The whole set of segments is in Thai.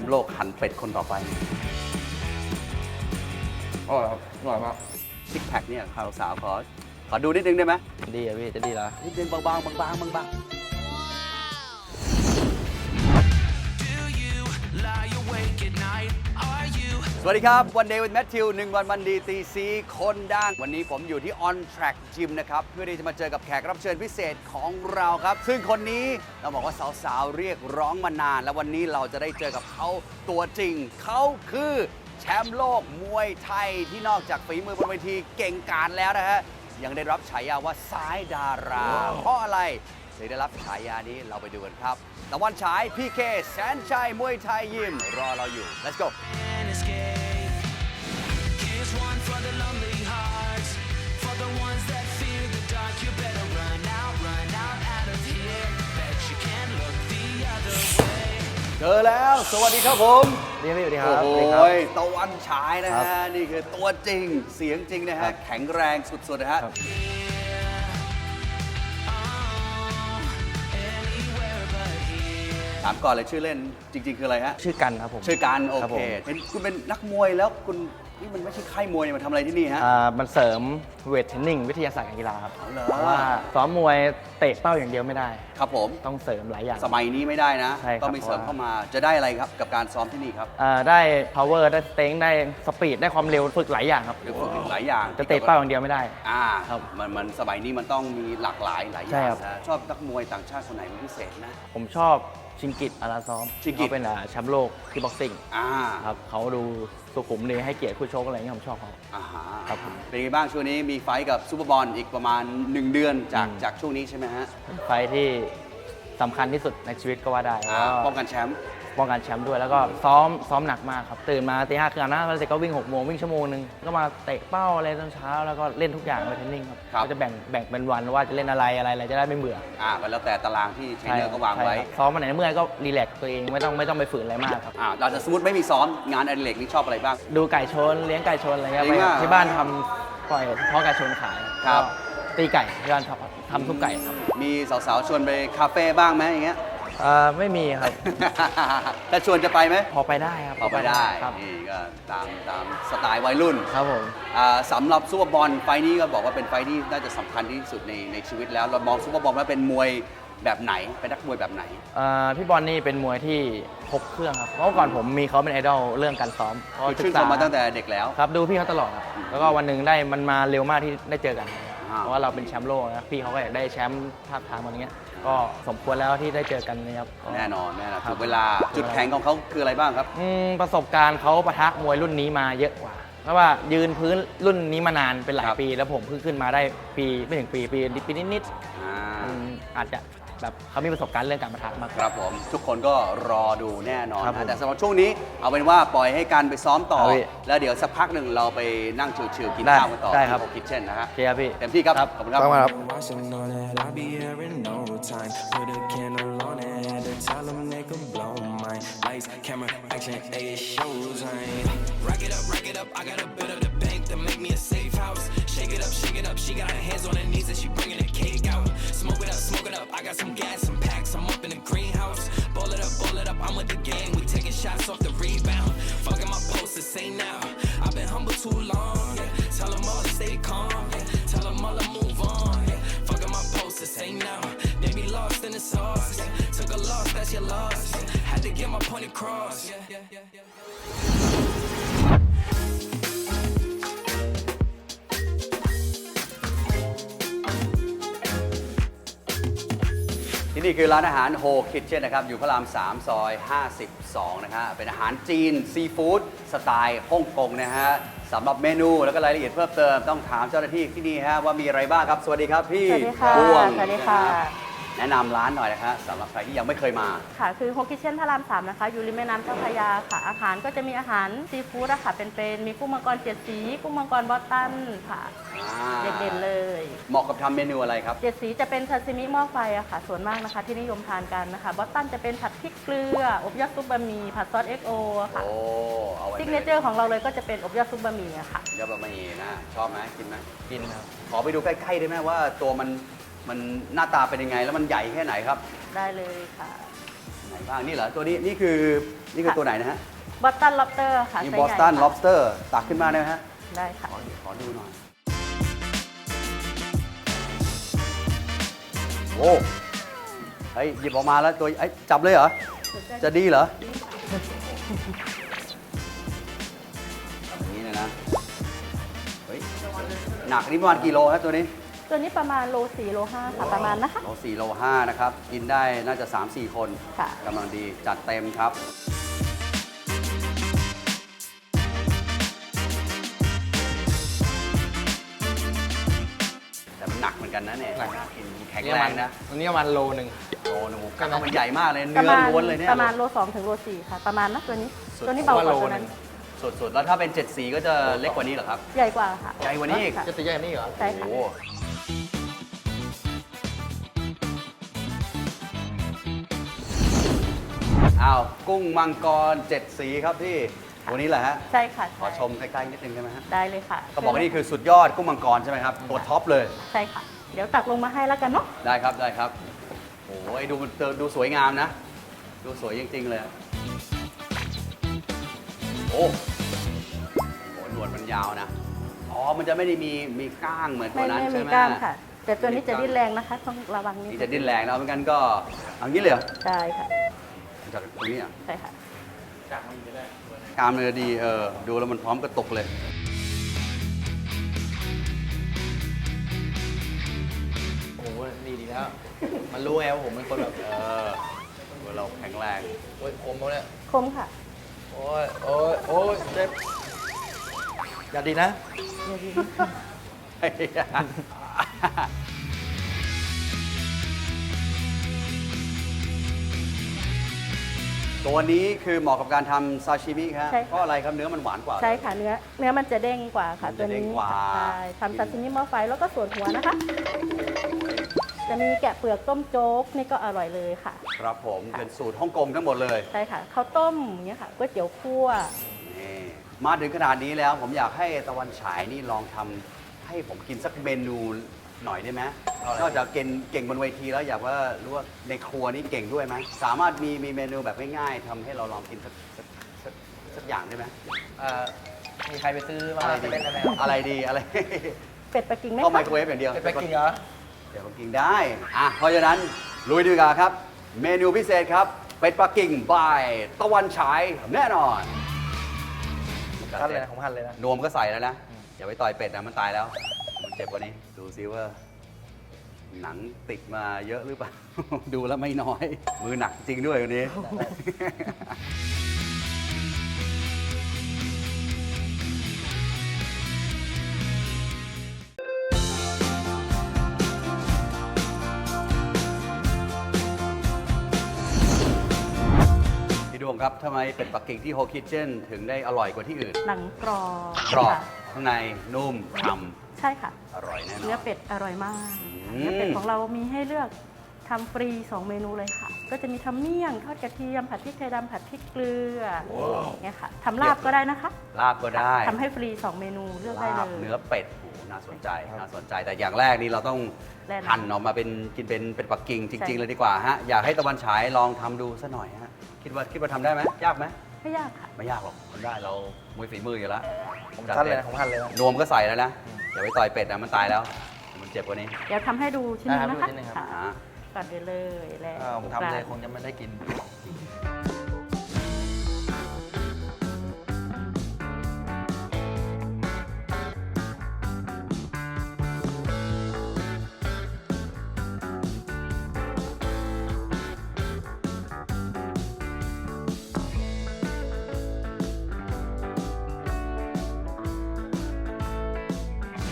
มป์โลกหันเป็ดคนต่อไปอร่อยครับอร่อยมากซิกแพคเนี่ยข่าวสาวขอขอดูนิดนึงได้ไหมดีอะพี่จะดีเหรอนิดนึงบางๆบางๆบางๆ สวัสดีครับวันเดย์ with Matthew หนึ่งวันวันดีตีซีคนดัง วันนี้ผมอยู่ที่ On Track Gym นะครับ เพื่อที่จะมาเจอกับแขกรับเชิญพิเศษของเราครับ ซึ่งคนนี้เราบอกว่าสาวๆ เรียกร้องมานาน และวันนี้เราจะได้เจอกับเขาตัวจริง เขาคือแชมป์โลกมวยไทยที่นอกจากฝีมือบนเวทีเก่งกาจแล้วนะฮะ ยังได้รับฉายาว่าซ้ายดารา เพราะอะไรถึงได้รับฉายานี้เราไปดูกันครับตะวันฉายพีเคแสนชัยมวยไทยยิมรอเราอยู่ let's go จอแล้ว สวัสดีครับผมดีครับพี่สวัสดีครับโอ้โหสวัสดีครับตะวันฉายนะครัฮะบนี่คือตัวจริง เสียงจริงนะครัฮะบแข็งแรงสุดๆนะฮะครับ Anywhere but here. ถามก่อนเลยชื่อเล่นจริง ๆ คืออะไรฮะ ชื่อกันครับผม ชื่อการโอครับเคผมเห็นคุณเป็นนักมวยแล้วคุณ นี่มันไม่ใช่ค่ายมวยเนี่ยมาทำอะไรที่นี่ฮะ อ่ามันเสริมเวทเทรนนิ่งวิทยาศาสตร์การกีฬาครับอ๋อเหรอ เพราะว่าซ้อมมวยเตะเป้าอย่างเดียวไม่ได้ ครับผม ต้องเสริมหลายอย่าง สมัยนี้ไม่ได้นะ ใช่ครับ ต้องมีเสริมเข้ามา จะได้อะไรครับกับการซ้อมที่นี่ครับอ่าได้ power ได้ strength ได้ speed ได้ความเร็วฝึกหลายอย่างครับหรือฝึกอีกหลายอย่างจะเตะเป้าอย่างเดียวไม่ได้ อ่าครับมันมันสมัยนี้มันต้องมีหลากหลายหลายอใช่ย่างครับ นะชอบนักมวยต่างชาติคนไหนเป็นพิเศษนะ ผมชอบ ชิงกิตอาราซ้อมชิงกิต เขาเป็นอ่าแชมป์โลกที่บ็อกซิ่งอ่าครับเขาดูสุขุมดีให้เกียรติคู่ชกอะไรอย่างเงี้ยผมชอบเขา อ่าฮะครับผม เป็นไงบ้างช่วงนี้มีไฟท์กับซูเปอร์บอลอีกประมาณ 1 เดือนจากอืมจากช่วงนี้ใช่ไหมฮะเป็นไฟท์ที่สำคัญที่สุดในชีวิตก็ว่าได้อ่าแล้วป้องกันแชมป์ ป้องกันแชมป์ด้วย แล้วก็ซ้อมซ้อมหนักมากครับ ตื่นมาตีห้าครึ่งอาบน้ำแล้วเสร็จก็วิ่งหกโมงวิ่งชั่วโมงหนึ่งก็มาเตะเป้าอะไรตอนเช้าแล้วก็เล่นทุกอย่างไปเทรนนิ่งครับ ก็จะแบ่งแบ่งเป็นวันว่าจะเล่นอะไรอะไรอะไรจะได้ไม่เบื่ออ่าก็แล้วแต่ตารางที่เทรนเนอร์ก็วางไว้ใช่ครับซ้อมมาไหนเมื่อยก็รีแลกซ์ตัวเองไม่ต้องไม่ต้องไปฝืนอะไรมากครับ อ่าเราจะสมมติไม่มีซ้อมงานอดิเรกนี่ชอบอะไรบ้าง ดูไก่ชนเลี้ยงไก่ชนอะไรเงี้ยจริงไปอะที่บ้านทำปล่อยเพาะไก่ชนขายครับ ก็ตีไก่ที่บ้านทำทำซุปไก่ครับ มีสาวๆชวนไปคาเฟ่บ้างไหมอย่างเงี้ย เอ่อไม่มีครับถ้าชวนจะไปไหมพอไปได้ครับพอไปได้ครับนี่ก็ตามตามสไตล์วัยรุ่นครับผมอ่าสำหรับซูเปอร์บอลไฟล์นี้ก็บอกว่าเป็นไฟล์ที่น่าจะสำคัญที่สุดในในชีวิตแล้ว เรามองซูเปอร์บอลว่าเป็นมวยแบบไหน เป็นนักมวยแบบไหน เอ่อพี่บอลนี่เป็นมวยที่ครบเครื่องครับเพราะว่าก่อนผมมีเขาเป็นไอดอลเรื่องการซ้อมก็คือชื่นชมมาตั้งแต่เด็กแล้ว ครับดูพี่เขาตลอดครับแล้วก็วันหนึ่งได้มันมาเร็วมากที่ได้เจอกัน อ่า เพราะว่าเราเป็นแชมป์โลกนะพี่เขาก็อยากได้แชมป์ภาคทางอะไรเงี้ย ก็สมควรแล้วที่ได้เจอกันนะครับก็ แน่นอนแน่นอนครับ ถึงเวลาจุดแข็งของเขาคืออะไรบ้างครับ อืมประสบการณ์เขาปะทะมวยรุ่นนี้มาเยอะกว่า เพราะว่ายืนพื้นรุ่นนี้มานานเป็นหลายครับ ปี แล้วผมเพิ่งขึ้นมาได้ปีไม่ถึงปีปีปีนิดอ่าๆอืมอาจจะ แบบเขามีประสบการณ์เรื่องการปะทะมากกคว่า รับผมทุกคนก็รอดูแน่นอนครับผมนะแต่สำหรับช่วงนี้เอาเป็นว่าปล่อยให้การไปซ้อมต่อ ครับพี่แล้วเดี๋ยวสักพักหนึ่งเราไปนั่งชิวๆกินได้ข้าวกันต่อได้ครับ ที่โอคิทเช่นนะฮะโอเคครับพี่ เต็มที่ครับครับขอบคุณครับ Watching on it, I'll be here in no time. Put a candle on it, had to tell them they could blow mine. Lights, camera, action, A it shows. I rack it up, rack it up. I got a bit of the bank to make me a safe house. Shake it up, shake it up. She got her hands on her knees and she bringing the cake out. Smoke it up, smoke it up. I got some gas, some packs. I'm up in the greenhouse. Ball it up, ball it up. I'm with the gang. We taking shots off the rebound. Fucking my posters, say now. I've been humble too long. Yeah. Tell them all to stay calm. Yeah. Tell them all to move on. Yeah. Fucking my posters, say now. They be lost in the sauce. Yeah. Took a loss, that's your loss. Yeah. Had to get my point across. Yeah. นี่คือร้านอาหารโฮคิทเช่นนะครับ อยู่พระราม 3 ซอย 52 นะฮะเป็นอาหารจีนซีฟู้ดสไตล์ฮ่องกงนะฮะสำหรับเมนูแล้วก็รายละเอียดเพิ่มเติมต้องถามเจ้าหน้าที่ที่นี่ฮะว่ามีอะไรบ้างครับ สวัสดีครับพี่สวัสดีค่ะดวงสวัสดีค่ะนรับ แนะนำร้านหน่อยนะฮะสำหรับใครที่ยังไม่เคยมา ค่ะ คือโฮกิเช่นพระรามสามนะคะ อยู่ริมแม่น้ำเจ้าพระยาค่ะ อาหารก็จะมีอาหารซีฟู้ดอะค่ะเป็นๆมีกุ้งมังกรเจ็ดสี กุ้งมังกรบอสตันค่ะ อ่าเด่นๆเลย เหมาะกับทำเมนูอะไรครับ เจ็ดสีจะเป็นซาซิมิหม้อไฟอะค่ะ ส่วนมากนะคะที่นิยมทานกันนะคะ บอสตันจะเป็นผัดพริกเกลือ อบยอดซุปบะหมี่ผัดซอสเอ็กโอค่ะ โอ้ เอาไว้ซิกเนเจอร์ของเราเลยก็จะเป็นอบยอดซุปบะหมี่อะค่ะเดี๋ยวบะหมี่นะ ชอบไหมกินไหมกินครับ ขอไปดูใกล้ๆได้ไหมว่าตัวมัน มันหน้าตาเป็นยังไง แล้วมันใหญ่แค่ไหนครับได้เลยค่ะ ไหนบ้างนี่เหรอตัวนี้นี่คือนี่คือค่ะ ตัวไหนนะฮะบอสตันล็อบเตอร์ค่ะนี่ไซบอส์สใหญ่ตันค่ะ lobster ตักขึ้นมาได้ไหมฮะได้ค่ะ ขอขอดูหน่อยโอ้เฮ้ยหยิบออกมาแล้วตัวไอ้ยจับเลยเหรอจะดีเหรออย่างนี้เลยนะเฮ้ยหนักนี่ประมาณกี่โลครับตัวนี้ ตัวนี้ประมาณโลสี่โลห้าค่ะประมาณนะคะ โล4โล5นะครับ กินได้น่าจะ 3-4 คนค่ะ กำลังดีจัดเต็มครับ แต่มันหนักเหมือนกันนะเนี่ยหนัก กินแข็งแรงนะวันนี้ประมาณโลหนึ่ง โอ้โหกล้ามมันใหญ่มากเลย ปเนื้ระอมาณล้วนเลยเนี่ยประมาณโลสองถึงโลสี่ค่ะ ประมาณนะตัวนี้ สุด ตัวนี้เบากว่าตัวนั้น สุดๆ แล้วถ้าเป็น 7 สีก็จะเล็กกว่านี้เหรอครับ ใหญ่กว่าค่ะใหญ่กว่านี้อีกค่ะจะตีใหญ่กว่านี่เหรอ ใช่ค่ะ โอ้โห อ้าวกุ้งมังกรเจ็ดสีครับพี่ตัวนี้แหละฮะใช่ค่ะขอชมใกล้ๆนิดนึงได้ไหมฮะได้เลยค่ะเขาบอกว่านี่คือสุดยอดกุ้งมังกรใช่ไหมครับตัวท็อปเลยใช่ค่ะ เดี๋ยวตักลงมาให้แล้วกันเนาะได้ครับได้ครับโอ้ยดูดูสวยงามนะ ดูสวยจริงๆเลยโอ้โหหนวดมันยาวนะ อ๋อ มันจะไม่ได้มีมีก้างเหมือนตัไม่วนั้นไม่ใช่มีไหมกล้ามค่ะ แต่ตัวนี้จะดิ้นแรงนะคะ ต้องระวังนิดนี่จะดิ้นแรงแล้วไม่งั้นก็เอางี้เลยเหรอได้ค่ะจากตรงนี้อะใช่ค่ะ กล้ามเนื้อดีเออดูแล้วมันพร้อมกระตุกเลย โอ้โหดีดีแล้ว มันรู้ไงว่าผมเป็นคนแบบเออดูเราแข็งแรง โอ้ยผมเขาเนี่ย คมค่ะ โอ้ยโอ้ยโอ้ยเจ็บ อย่าดีนะ ตัวนี้คือเหมาะกับการทำซาชิมิครับใช่ค่ะ เพราะอะไรครับเนื้อมันหวานกว่า ใช่ค่ะเนื้อเนื้อมันจะเด้งกว่าค่ะ มันตัจะวเด้นี้งกว่า ใช่ทำซาซิมิหม้อไฟแล้วก็ส่วนหัวนะคะ จะมีแกะเปลือกต้มโจ๊กนี่ก็อร่อยเลยค่ะ ครับผมค่ะเป็นสูตรฮ่องกงทั้งหมดเลย ใช่ค่ะข้าวต้มอย่างเงี้ยค่ะก๋วยเตี๋ยวคั่วนี่ มาถึงขนาดนี้แล้วผมอยากให้ตะวันฉายนี่ลองทำให้ผมกินสักเมนูหน่อยได้ไหมนอกจากเก่งเก่งบนเวทีแล้วอยากว่ารู้ว่าในครัวนี่เก่งด้วยไหมสามารถมีมีเมนูแบบง่ายๆทำให้เราลองกินสักสักสักสักอย่างได้ไหมเอ่อมีใครไปซื้อมาอะไรจะดีเล่นได้ไหมอะไรดีอะไร เป็ดปักกิ่งไหมก็ไมคะโครเวฟอย่างเดียว เป็นไปกินเหรอ เดี๋ยวผมกินได้ อะ เพราะฉะนั้นลุยดีกว่าครับ เมนูพิเศษครับ เป็ดปักกิ่งบาย ตะวันฉายแน่นอน พันเลยนะของพันเลยนะ นวมก็ใส่แล้วนะ อย่าไปต่อยเป็ดนะมันตายแล้ว มันเจ็บกว่านี้ ดูซิว่า หนังติดมาเยอะหรือเปล่า ดูแล้วไม่น้อย มือหนักจริงด้วยวันนี้ ครับทำไมเป็ดปักกิ่งที่โฮคิ t เช่นถึงได้อร่อยกว่าที่อื่น หนังกรอบกรอบค่ะข้างในนุ่มฉ่ใช่ค่ะำอร่อยแน่นอน เนื้อเป็ดอร่อยมากอืม เนื้อเป็ดของเรามีให้เลือกทำฟรี 2 เมนูเลยค่ะ ก็จะมีทำเมี่ยงทอดกระเทียมผัดพริกไทยดำผัดพริกเกลืออย่างเงี้ยค่ะทำลาบก็ได้นะคะลาบก็ได้ทำให้ฟรี 2 เมนูเลือกได้ลาเลบยเนื้อเป็ดโอ้โหน่าสนใจน่าสนใจแต่อย่างแรกนี่เราต้องแน่นอนหั่นออกมาเป็นกินเป็นเป็นปักกิ่งจใช่ ริง ๆ เลยดีกว่าฮะอยากให้ตะวันฉายลองทำดูสัหน่อยฮะ คิดว่าคิดว่าทำได้ไหมยากไหมไม่ยากค่ะ ไม่ยากหรอกทำได้เรามวยฝีมืออยู่แล้วผมพันเลยนะของพันเลยนะนวมก็ใส่แล้วนะอย่าไปต่อยเป็ดนะมันตายแล้ว มันเจ็บกว่านี้ เดี๋ยวทำให้ดูชิ้นหนึงนะคะได้ครับดูชิ้นหนึ่งครับ ค่ะอ่าก่อนไปเลยแล้วอ้าวผมทำเลยคงจะไม่ได้กิน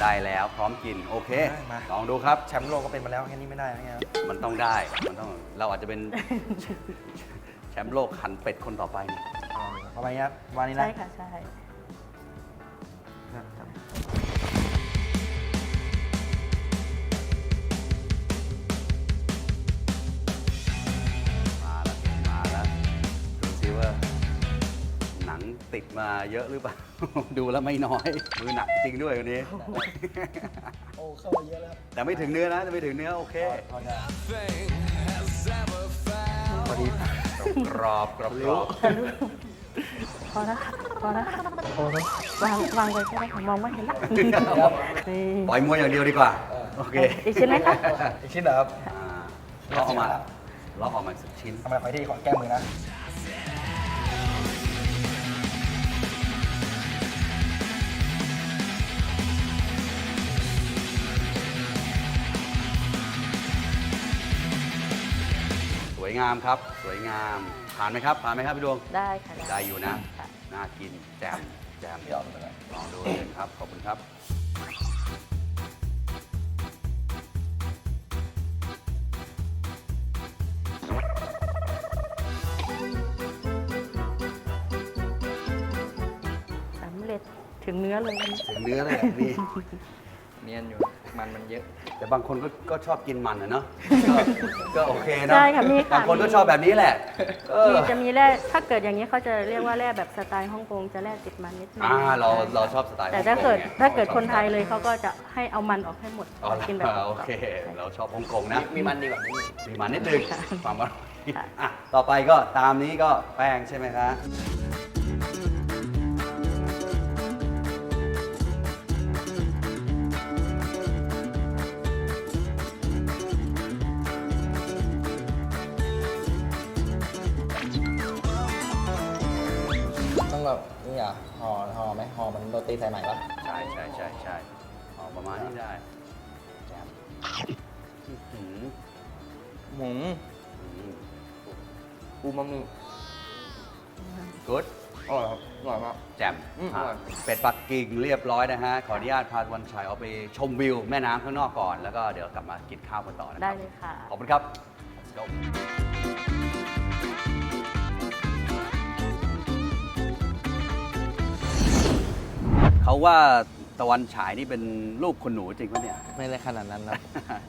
ได้แล้วพร้อมกินโอเคได้มา ลองดูครับ แชมป์โลกก็เป็นมาแล้วแค่นี้ไม่ได้นะเนี่ยมันต้องได้มันต้องเราอาจจะเป็น แชมป์โลกหันเป็ดคนต่อไปนี่ประมาณนี้ครับวันนี้นะ ใช่ค่ะ ใช่ ติดมาเยอะหรือเปล่า ดูแล้วไม่น้อย มือหนักจริงด้วยวันนี้ โอ้เข้ามาเยอะแล้วแต่ไม่ถึงเนื้อนะแต่ไม่ถึงเนื้อโอเคพอดีกรอบกรอบกรอบพอแล้วค่ะพอแล้วค่ะวางวางไว้ก็ได้ค่ะมองไม่เห็นละนี่ปล่อยมวยอย่างเดียวดีกว่า โอเคอีกชิ้นไหมคะอีกชิ้นเหรอครับอ่าล็อกออกมาล็อกออกมาสักชิ้น ทำไมขอที่ขอแก้มือนะ วยงามครับ สวยงามผ่านไหมครับผ่านไหมครับพี่ดวง ได้ค่ะได้อยู่นะ ค่ะน่ากินแจมแจมยอมเลยลองดูเลยครับ ขอบคุณครับ สำเร็จถึงเนื้อเลย ถึงเนื้อเลยอะพี่ เนียนอยู่ มันมันเยอะ แต่บางคนก็ก็ชอบกินมันนะเนาะก็ก็โอเคเนาะใช่ค่ะมีค่ะ บางคนก็ชอบแบบนี้แหละเออมีจะมีแร่ถ้าเกิดอย่างนี้เขาจะเรียกว่าแร่แบบสไตล์ฮ่องกงจะแร่ติดมันนิดนึงอ่าเราเราชอบสไตล์แต่ถ้าเกิดฮ่องงไงถ้าเกิดคนไทยเลยเขาก็จะให้เอามันออกให้หมดอ๋อกินแบบโอเค เราชอบฮ่องกงนะ มีมันดีกว่ามีมันนิดนึงความอร่อยค่ะอะ ต่อไปก็ตามนี้ก็แป้งใช่ไหมคะ แบบนี่อะห่อห่อไหมห่อมันโรตีสายใหม่ปะใช่ใช่ใช่ใช่เอาประมาณนี้ได้แจมอื้อหือหมูอืมอูมามิกูดอร่อยครับอร่อยมาก แจมอืมอะอร่อยเป็ดปักกิ่งเรียบร้อยนะฮะ ขออนุญาตพาวันชัยเอาไปชมวิวแม่น้ำข้างนอกก่อน แล้วก็เดี๋ยวกลับมากินข้าวกันต่อนะคได้รับ เลยค่ะ ขอบคุณครับ Let's go เขาว่าตะวันฉายนี่เป็นลูกคุณหนูจริงปะเนี่ย ไม่ได้ขนาดนั้นครับ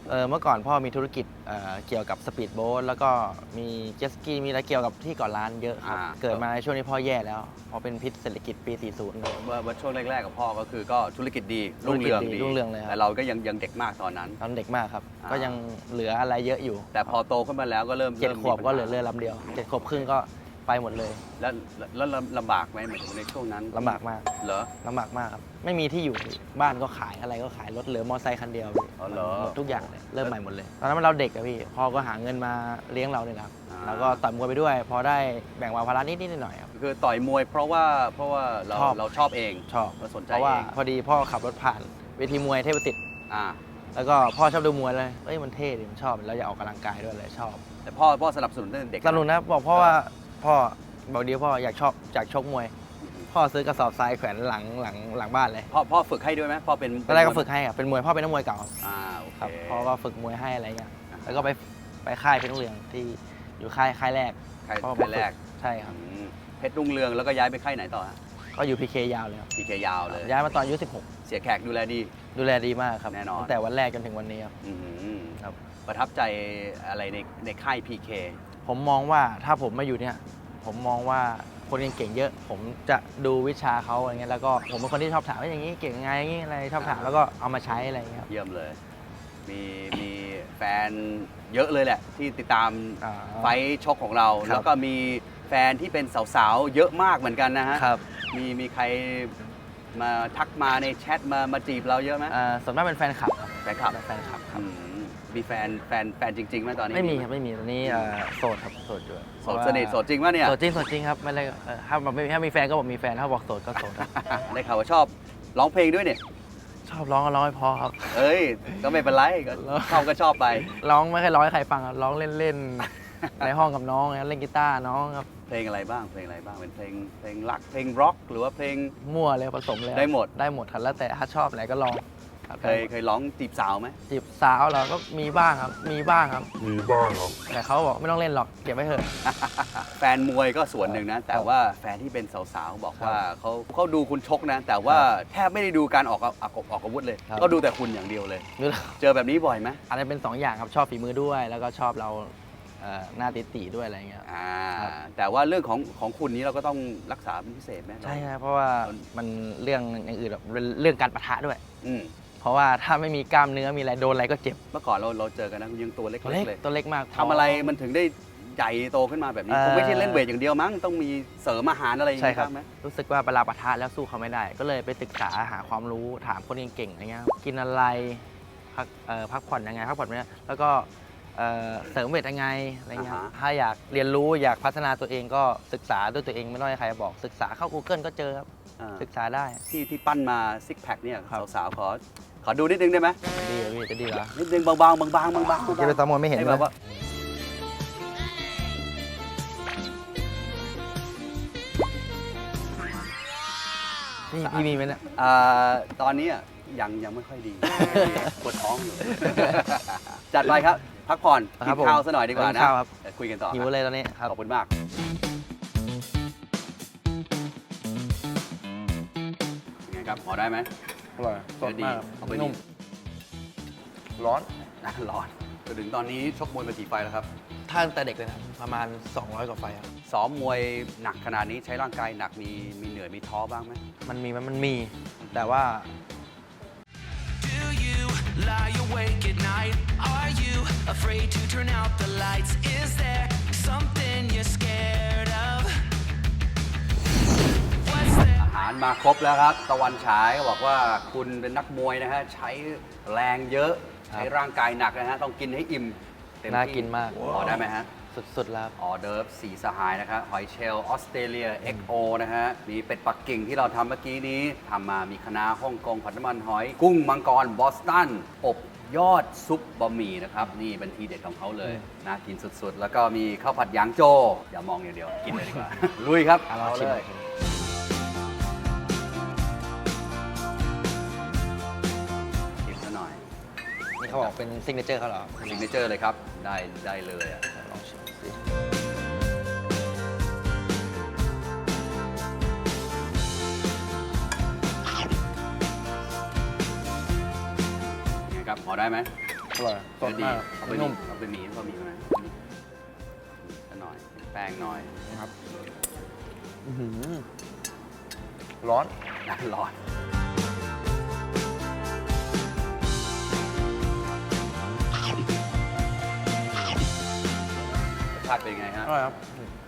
เออเมื่อก่อนพ่อมีธุรกิจเอ่อเกี่ยวกับสปีดโบ๊ทแล้วก็มีเจ็ตสกีมีอะไรเกี่ยวกับที่เก่อร้านเยอะครับ อ่า เกิดมาในช่วงนี้พ่อแย่แล้วเพราะเป็นพิษเศรษฐกิจปี 40เมื่อเมื่อช่วงแรกๆกับพ่อก็คือก็ธุรกิจดีรุ่งเรืองธุรกิจดีดีรุ่งเรืองเลยครับ แต่เราก็ยังยังเด็กมากตอนนั้น ตอนเด็กมากครับ อ่า ก็ยังเหลืออะไรเยอะอยู่แต่พอโตขึ้นมาแล้วก็เริ่มเจ็ดริ่มขวบมีก็ปัญเหลือเรือลำเดียวเจ็ดขวบครึ่งก็ ไปหมดเลยแล้วแล้วแล้วลำบากไหมหมายถึงในช่วงนั้นลำบากมากเหรอ ลำบากมากครับ ไม่มีที่อยู่พี่บ้านก็ขายอะไรก็ขายรถเหลือมอไซค์คันเดียวพี่อ๋อเหรอ หมดทุกอย่างเลยเริ่มใหม่หมดเลย ตอนนั้นเราเด็กอะพี่พ่อก็หาเงินมาเลี้ยงเราเนี่ยแหละครับอ่าแล้วก็ต่อยมวยไปด้วย พอได้แบ่งเบาภาระนิดนิดๆหน่อยๆครับ คือต่อยมวยเพราะว่าเพราะว่าเราชอบ เราชอบเองชอบเราสนใจเพราะว่าเองพอดีพ่อขับรถผ่านเวทีมวยเทพประสิทธิ์อ่าแล้วก็พ่อชอบดูมวยเลยเอ้ยมันเท่ดิมันชอบแล้วอยากออกกำลังกายด้วยเลยชอบแต่พ่อพ่อสนับสนุนตั้งแต่เด็ก สนุนนะบอกพ่อว่า พ่อบอกเดียวพ่ออยากชอบอยากชกมวย พ่อซื้อกระสอบทรายแขวนหลังหลังหลังบ้านเลยพ่อพ่อฝึกให้ด้วยไหมพ่อเป็นตอนแรกก็ฝึกให้ครับเป็นมวยพ่อเป็นนักมวยเก่าอ่าโอเคครับพ่อก็ฝึกมวยให้อะไรเงี้ยแล้วก็ไปไปค่ายเพชรรุ่งเรืองที่อยู่ค่ายค่ายแรกใครพ่อใครแรกใช่ครับอืมเพชรรุ่งเรืองแล้วก็ย้ายไปค่ายไหนต่อฮะก็อยู่พีเคยาวเลยครับพีเคยาวเลย ย้ายมาตอนอายุเสียแขกดูแลดี16ดูแลดีมากครับแน่นอน ตั้งแต่วันแรกจนถึงวันนี้ครับ อื้อหือครับ ประทับใจอะไรในในค่ายพีเค ผมมองว่าถ้าผมมาอยู่เนี่ยผมมองว่าคนเก่งๆเยอะ ผมจะดูวิชาเขาอะไรเงี้ยแล้วก็ผมเป็นคนที่ชอบถามว่าอย่างนี้เก่งไงอย่างนี้อะไรชอบถามแล้วก็เอามาใช้อะไรเงี้ยครับ เยี่ยมเลย มีมีแฟนเยอะเลยแหละ ที่ติดตามอ่าไฟท์ชกของเรา ครับ แล้วก็มีแฟนที่เป็นสาวๆ เยอะมากเหมือนกันนะฮะ ครับมีมีใครมาทักมาในแชทมามาจีบเราเยอะไหมอ่าส่วนมากเป็นแฟนคลับครับแฟนคลับเป็นแฟนคลับครับ อืม มีแฟนแฟนแฟนจริงๆไหมตอนนี้ไม่มีครับไม่มีตอนนี้เอ่อโสดครับโสดอยู่โสดสนิทโสดจริงปะเนี่ย โสดจริงโสดจริงครับไม่ได้เอ่อถ้าบอกไม่ถ้ามีแฟนก็บอกมีแฟนถ้าบอกโสดก็โสดครับ ได้ข่าวว่าชอบร้องเพลงด้วยเนี่ย ชอบร้องก็ร้องให้เพอครับ เอ้ย ก็ไม่เป็นไรก็ ชอบก็ชอบไป ร้องไม่เคยร้องให้ใครฟังครับร้องเล่นๆ ในห้องกับน้องนะเล่นกีตาร์น้องครับเพลงอะไรบ้างเพลงอะไรบ้างเป็นเพลงเพลงรักเพลงร็อกหรือว่าเพลง มั่วเลยผสมเลยได้หมด ได้หมดครับแล้วแต่ถ้าชอบอะไรก็ลองครับ เคยเคยร้องจีบสาวไหมจีบสาวเราก็มีบ้างครับ มีบ้างครับ มีบ้างครับ แต่เขาบอกไม่ต้องเล่นหรอกเก็บไว้เถอะ แฟนมวยก็ส่วนหนึ่งนะ แต่ว่าแฟนที่เป็นสาวๆบอกว่าเขาเขาดูคุณชกนะ แต่ว่าแทบไม่ได้ดูการออกอาออกออกอาวุธเลย ครับ ก็ดูแต่คุณอย่างเดียวเลยดูแล้วเจอแบบนี้บ่อยไหมอาจจะเป็นสองอย่างครับชอบฝีมือด้วย แล้วก็ชอบเราเอ่อหน้าติตีๆด้วยอะไรเงี้ยอ่าครับ แต่ว่าเรื่องของของคุณนี้เราก็ต้องรักษาเป็นพิเศษไหม ใช่ครับเพราะว่ามันเรื่องอย่างอื่นแบบเรื่องการปะทะด้วย อืม เพราะว่าถ้าไม่มีกล้ามเนื้อมีอะไรโดนอะไรก็เจ็บเมื่อก่อนเราเราเจอกันนะคุณยังตัวเล็กตัวๆเล็กเลยตัวเล็กมากทำอะไรมันถึงได้ใหญ่โตขึ้นมาแบบนี้เอ่อคงไม่ใช่เล่นเวทอย่างเดียวมั้งต้องมีเสริมอาหารอะไรอย่างใช่นี้ครับ บ้างไหมรู้สึกว่าเวลาปะทะแล้วสู้เขาไม่ได้ ก็เลยไปศึกษาหาความรู้ถามคนเก่งๆอะไรเงี้ยครับกินอะไรพักเอ่อพักผ่อนยังไงพักผ่อนไม่ได้แล้วก็เอ่อเสริมเวทยังไงอะไรเงี้ยครับถ้าอยากเรียนรู้อยากพัฒนาตัวเองก็ศึกษาด้วยตัวเองไม่ต้องให้ใครบอกศึกษาเข้า Google ก็เจอครับอ่าศึกษาได้ ที่ที่ปั้นมาซิกแพคเนี่ยครับ สาวๆขอ ขอดูนิดนึงได้ไหมจะดีเหรอพี่จะดีเหรอนิดนึงบางๆบางๆบางๆบางๆจะไปตามมวยไม่เห็นให้เลแบยบว่านี่พี่มีไหมเนี่ยอ่าตอนนี้อะยังยังไม่ค่อยดีปวดท้องอยู่ จัดไปครับ พักผ่อนคกิรับนผมข้าวซะหน่อยดีกว่ากินนะข้าวครับเดี๋ยวคุยกันต่อหิวครับเลยตอนนี้ครับขอบคุณมาก เป็นไงครับพอได้ไหม อร่อยสดมากครับนุ่มร้อนนะร้อนจนถึงตอนนี้ชกมวยมากี่ไฟล์แล้วครับ ท่านแต่เด็กเลยนะประมาณ 200 กว่าไฟครับ ซ้อมมวยหนักขนาดนี้ใช้ร่างกายหนักมีมีเหนื่อยมีท้อบ้างไหมมันมีไหมมันมี แต่ว่า Do you lie awake at night? Are you afraid to turn out the lights? Is there something าหารมาครบแล้วครับ ตะวันฉายก็บอกว่าคุณเป็นนักมวยนะฮะ ใช้แรงเยอะ ใช้ร่างกายหนักนะฮะ ต้องกินให้อิ่มเต็มที่น่ากินมากพอได้ไหมฮะ สุดๆแล้วออเดิร์ฟสีสหายนะครับหอยเชลล์ออสเตรเลีย XO นะฮะ มีเป็ดปักกิ่งที่เราทำเมื่อกี้นี้ทำมามีคณะน้าฮ่องกงผัดน้ำมันหอย กุ้งมังกรบอสตันอบยอดซุปบะหมี่นะครับ นี่เป็นทีเด็ดของเขาเลยน่ากินสุดๆ แล้วก็มีข้าวผัดหยางโจ อย่ามองอย่างเดียว กินเลยดีกว่า ลุยครับอะเอาเราชิมเลย เขาบอกเป็นซิงเกิลเจอร์เขาเหรอ ซิงเกิลเจอร์เลยครับ ได้ได้เลยอะลองชิมสิยังไงครับพอได้ไหมอร่อยสดมากเอาไปนุ่มเอาไปหมีเอาไปหมีมาสักหน่อย แป้งหน่อยครับอื้อหือร้อนน้ำร้อน ชาติเป็นไงฮะอร่อยครับ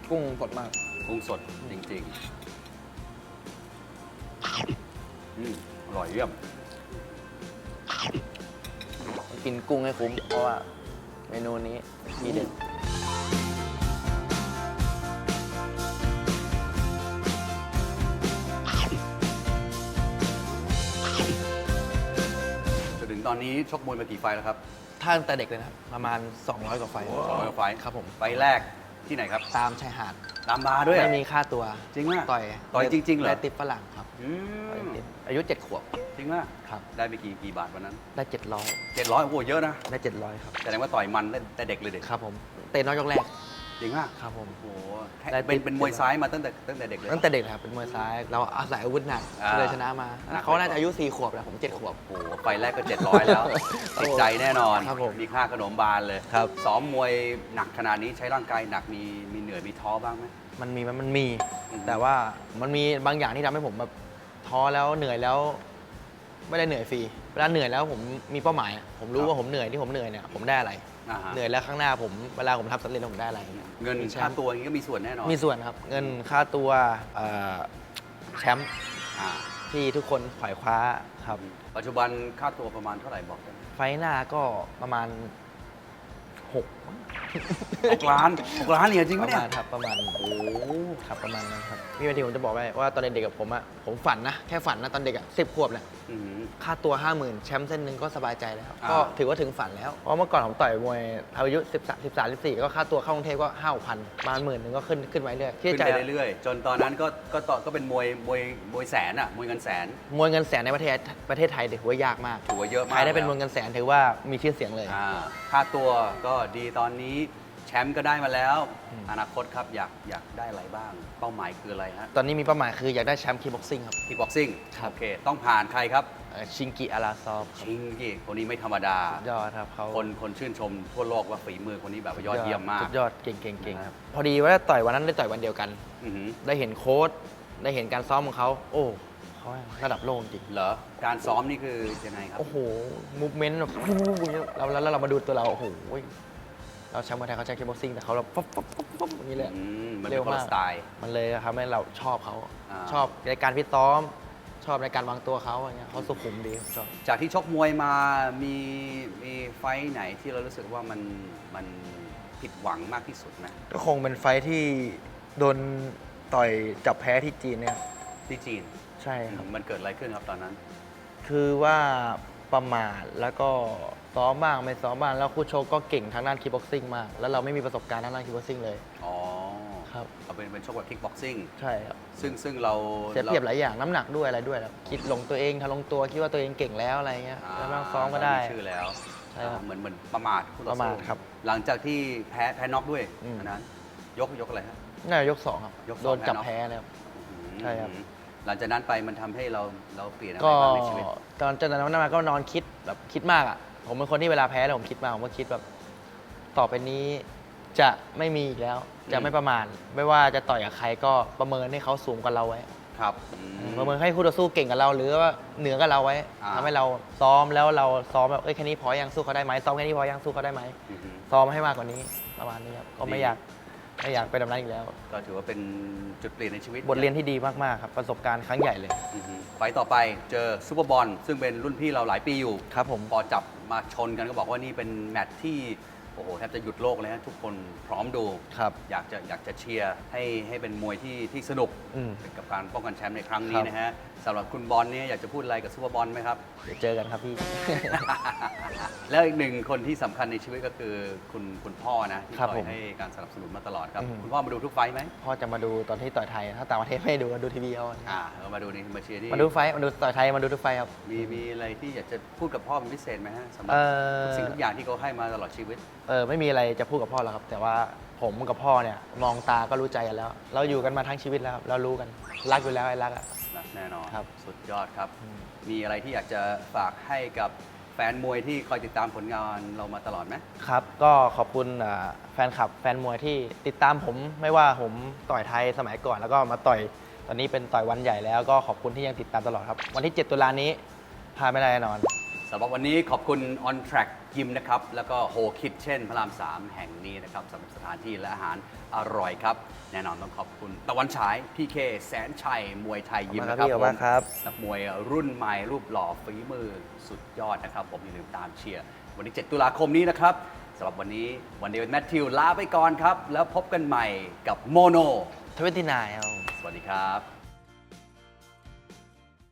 กุ้งสดมากกุ้งสดจริงๆอืมอร่อยเยี่ยม กินกุ้งให้คุ้ม เพราะว่าเมนูนี้มีเด็ดจนถึงตอนนี้ชกมวยมากี่ไฟล์แล้วครับ ท่านแต่เด็กเลยนะครับประมาณ 200 กว่าไฟสองร้อยไฟล์ครับผมไฟล์แรกที่ไหนครับ ตามชายหาดตามมาด้วยไม่อะมีค่าตัวจริงมากต่อยต่อยจริงๆเหรอ ได้ติปฝรั่งครับอืต่อยมติปอายุ 7 ขวบ จริงมากครับ ได้ไปกี่กี่บาทวันนั้น ได้ 700เจ็ดร้อยโอ้โหเยอะนะ ได้ 700 ครับแสดงว่าต่อยมันแต่เด็กเลยเด็กครับผม เตะน้อยยกแรก จริงมากครับผมโอ้โหแค่ได้เป็นติดเป็นมวยซ้ายมาตั้งแต่ตั้งแต่เด็กเลยตั้งแต่เด็กเลยครับเป็นมวยซ้ายเราอาศัยอาวุธหนักอ่าเลยชนะมาหนัก เขาน่าจะอายุ4ขวบแหละผม7ขวบ โอ้โหไฟล์แรกก็ 700 แล้วติดใจแน่นอนครับผม มีค่าขนมบานเลยครับ ซ้อมมวยหนักขนาดนี้ใช้ร่างกายหนักมีมีเหนื่อยมีท้อบ้างไหม มันมีไหมมันมี อืม แต่ว่ามันมีบางอย่างที่ทำให้ผมแบบท้อแล้วเหนื่อยแล้ว ไม่ได้เหนื่อยฟรีเวลาเหนื่อยแล้วผมมีเป้าหมาย ผมรู้ว่าผมเหนื่อยที่ผมเหนื่อยเนี่ยผมได้อะไร อ่าฮะเหนื่อยแล้วข้างหน้าผมเวลาผมทำสำเร็จแล้วผมได้อะไรเงินมีแชค่ามป์ตัวอย่างนี้ก็มีส่วนแน่นอนมีส่วนครับเงินค่าตัวเอ่อแชมป์อ่าที่ทุกคนขวายคว้าครับ ปัจจุบันค่าตัวประมาณเท่าไหร่บอกได้ไหมไฟล์หน้าก็ประมาณหกหกล้านหกล้านเนี่ยจริงปปะระเนี่มายณครับประมาณโอ้ครับประมาณนั้นครับมีวันที่ผมจะบอกไว้ว่าตอนเด็กๆกับผมอะผมฝันนะ แค่ฝันนะตอนเด็กอะสิบขวบแหละอื้อหือ ค่าตัว 5 0,000 แชมป์เส้นหนึ่งก็สบายใจแล้ว อ่า ก็ถือว่าถึงฝันแล้ว เพราะเมื่อก่อนผมต่อยมวยอายุ 13 13 14 ก็ค่าตัวเข้ากรุงเทพก็5 6พันประมาณหมื่นหนึ่งก็ขึ้นขึ้นไว้เรื่อยขึ้นใจไปเรื่อยๆ จนตอนนั้นก็ก็ต่อก็เป็นมวยมวยมวยแสนอะมวยเงินแสนมวยเงินแสนในประเทศประเทศไทยถือว่ายากมากถือว่าเยอะมากใครได้เป็นแล้วมวยเงินแสนถือว่ามีชื่อเสียงเลย อ่าค่าตัวก็ดีตอนนี้ แชมป์ก็ได้มาแล้วอืมอนาคตครับอยากอยากได้อะไรบ้าง เป้าหมายคืออะไรฮะตอนนี้มีเป้าหมายคืออยากได้แชมป์คีบ็อกซิ่งครับที่บ็อกซิ่งครับโอเค ต้องผ่านใครครับเอ่อชิงกิอาราซอฟครับชิงกี้คนนี้ไม่ธรรมดาสุดยอดครับเขาคนคนชื่นชมทั่วโลกว่าฝีมือคนนี้แบบว่ายอดเยี่ยมมาก สุดยอดเก่งเก่งเก่งนะคครัรับ บ พอดีว่าต่อยวันนั้นได้ต่อยวันเดียวกัน อือหือได้เห็นโค้ดได้เห็นการซ้อมของเขา โอ้เขาระดับโลกจริงเหรอการซ้อมนี่คือยังไงครับ โอ้โหมูฟเมนต์แบบเราแล้วแล้วเรามาดูตัวเรา โอ้โห เราแชมป์มวยไทยเขาใช้คิกบ็อกซิ่งแต่เขาแบบป๊บป๊บป๊บป๊บอย่างนี้เลย อืมมันเป็นคนละสไตล์ มันเลยทำให้เราชอบเขาอ่า ชอบในการพิตซ้อม ชอบในการวางตัวเขาอย่างเงี้ยเขาสุขุมดีผมชอบ จากที่ชกมวยมามีมีไฟท์ไหนที่เรารู้สึกว่ามันมันผิดหวังมากที่สุดไหมก็คงเป็นไฟท์ที่โดนต่อยจับแพ้ที่จีนเนี่ยที่จีนใช่ครับ มันเกิดอะไรขึ้นครับตอนนั้น คือว่าประมาทแล้วก็ ซ้อมบ้างไม่ซ้อมบ้างแล้วคู่ชกก็เก่งทางด้านคิกบ็อกซิ่งมาก แล้วเราไม่มีประสบการณ์ทางด้านคิกบ็อกซิ่งเลยอ๋อครับ เอาเป็นเป็นชกแบบคิกบ็อกซิ่งใช่ครับซึ่งซึ่งเราเสียเปรียบหลายอย่างน้ำหนักด้วยอะไรด้วยแล้วคิดลงตัวเองทะลงตัวคิดว่าตัวเองเก่งแล้วอะไรเงี้ยแล้วไม่ต้องซ้อมก็ได้ ชื่อแล้วใช่ครับเหมือนเหมือนประมาทคู่ต่อประมาทสู้ครับหลังจากที่แพ้แพ้น็อกด้วยอืม อันนั้น ยกยกอะไรครับน่าจะยกสองครับยกสองโดนจับแพ้แพ้เนอะ เลยครับอืมใช่ครับ หลังจากนั้นไปมันทำให้เราเราเปลี่ยนอะไรก็บ้างในชีวิตตอนจากนั้นมาก็นอนคิดแบบคิดมากอะ ผมเป็นคนที่เวลาแพ้แล้วผมคิดมากผมก็คิดแบบ ต่อไปนี้จะไม่มีอีกแล้ว จะไม่ประมาทไม่ว่าจะต่อยกับใครก็ประเมินให้เขาสูงกว่าเราไว้ ครับอืม ประเมินให้คู่ต่อสู้เก่งกับเรา หรือว่าเหนือกับเราไว้อ่า ทำให้เราซ้อมแล้วเราซ้อมแบบเอ้ยแค่นี้พอยังสู้เขาได้ไหมซ้อมแค่นี้พอยังสู้เขาได้ไหมอือฮึซ้อมให้มากกว่านี้ประมาณนี้ครับก็ไม่ดี อยาก ไม่อยากเป็นแบบนั้นอีกแล้ว ก็ถือว่าเป็นจุดเปลี่ยนในชีวิตบทเรียนที่ดีมาก ๆ ครับ ประสบการณ์ครั้งใหญ่เลย อือฮึไฟต์ต่อไปเจอซูเปอร์บอลซึ่งเป็นรุ่นพี่เราหลายปีอยู่ ครับผม พอจับมาชนกันก็บอกว่านี่เป็นแมตช์ที่ โอ้โหแทบจะหยุดโลกเลยนะทุกคนพร้อมดู ครับ อยากจะอยากจะเชียร์ให้ให้เป็นมวยที่ที่สนุกอืมกับการป้องกันแชมป์ในครั้งนี้ครับ นะฮะสำหรับคุณบอลเนี่ยอยากจะพูดอะไรกับซูเปอร์บอลไหมครับ เดี๋ยวเจอกันครับพี่ แล้วอีกหนึ่งคนที่สำคัญในชีวิตก็คือคุณคุณพ่อนะที่ครับคอผยมให้การสนับสนุนมาตลอดครับ อืม คุณพ่อมาดูทุกไฟท์ไหมพ่อจะมาดูตอนที่ต่อยไทย ถ้าต่างประเทศไม่ดูก็ดูทีวีเอาอ่าเรามาดูนี่มาเชียร์ที่มาดูไฟท์มาดูต่อยไทยมาดูทุกไฟท์ครับ มีมีอะไรที่อยากจะพูดกับพ่อเป็นพิเศษไหมฮะสำหรัเอทุกอสิ่งทุกอย่างที่เขาให้มาตลอดชีวิตเออไม่มีอะไรจะพูดกับพ่อแล้วครับ แต่ว่าผมกับพ่อเนี่ยมองตาก็รู้ใจกันแล้ว เราอยู่กันมาทั้งชีวิตแล้วครับเรารู้กันรักอยู่แล้วไอ้รักอะแน่นอนครับสุดยอดครับ อืม มีอะไรที่อยากจะฝากให้กับแฟนมวยที่คอยติดตามผลงานเรามาตลอดไหมครับ ก็ขอบคุณอ่าแฟนคลับแฟนมวยที่ติดตามผมไม่ว่าผมต่อยไทยสมัยก่อนแล้วก็มาต่อยตอนนี้เป็นต่อยวันใหญ่แล้วก็ขอบคุณที่ยังติดตามตลอดครับ วันที่ 7 ตุลานี้พลาดไม่ได้แน่นอน สำหรับวันนี้ขอบคุณ On Track ยิมนะครับ แล้วก็โฮคิดเช่นพระราม 3 แห่งนี้นะครับสำหรับสถานที่และอาหารอร่อยครับ แน่นอนต้องขอบคุณ ตะวันฉายพีเคแสนชัย มวยไทยยิมนะครัขอบคุณมากครับพี่ขอบคุณมากครับนักมวยรุ่นใหม่รูปหล่อฝีมือสุดยอดนะครับ ผมอย่าลืมตามเชียร์วันที่ 7 ตุลาคมนี้นะครับสำหรับวันนี้วันเดวิดแมทธิวลาไปก่อนครับ แล้วพบกันใหม่กับโมโน ทเวนตี้นายครับสวัสดีครับ